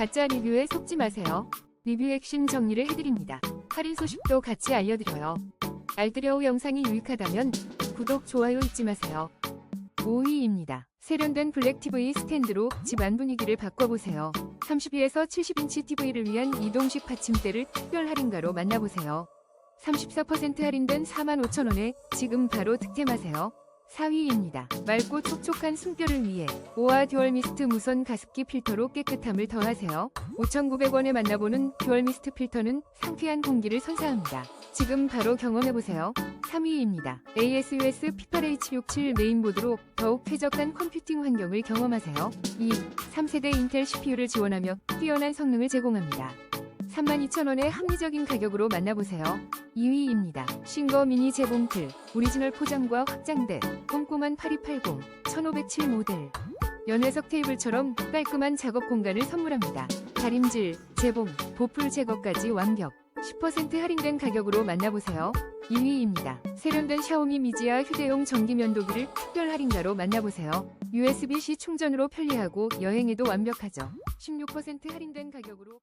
가짜 리뷰에 속지 마세요. 리뷰 핵심 정리를 해드립니다. 할인 소식도 같이 알려드려요. 알뜰여우 영상이 유익하다면 구독, 좋아요 잊지 마세요. 5위입니다. 세련된 블랙 TV 스탠드로 집안 분위기를 바꿔보세요. 32에서 70인치 TV를 위한 이동식 받침대를 특별 할인가로 만나보세요. 34% 할인된 45,000원에 지금 바로 득템하세요. 4위입니다. 맑고 촉촉한 숨결을 위해 오아 듀얼 미스트 무선 가습기 필터로 깨끗함을 더하세요. 5,900원에 만나보는 듀얼 미스트 필터는 상쾌한 공기를 선사합니다. 지금 바로 경험해보세요. 3위입니다. ASUS P8H67 메인보드로 더욱 쾌적한 컴퓨팅 환경을 경험하세요. 2. 3세대 인텔 CPU를 지원하며 뛰어난 성능을 제공합니다. 32,000원의 합리적인 가격으로 만나보세요. 2위입니다. 싱거 미니 재봉틀, 오리지널 포장과 확장된 꼼꼼한 8280, 1507 모델. 연회석 테이블처럼 깔끔한 작업 공간을 선물합니다. 다림질, 재봉, 보풀 제거까지 완벽. 10% 할인된 가격으로 만나보세요. 2위입니다. 세련된 샤오미 미지아 휴대용 전기 면도기를 특별 할인가로 만나보세요. USB-C 충전으로 편리하고 여행에도 완벽하죠. 16% 할인된 가격으로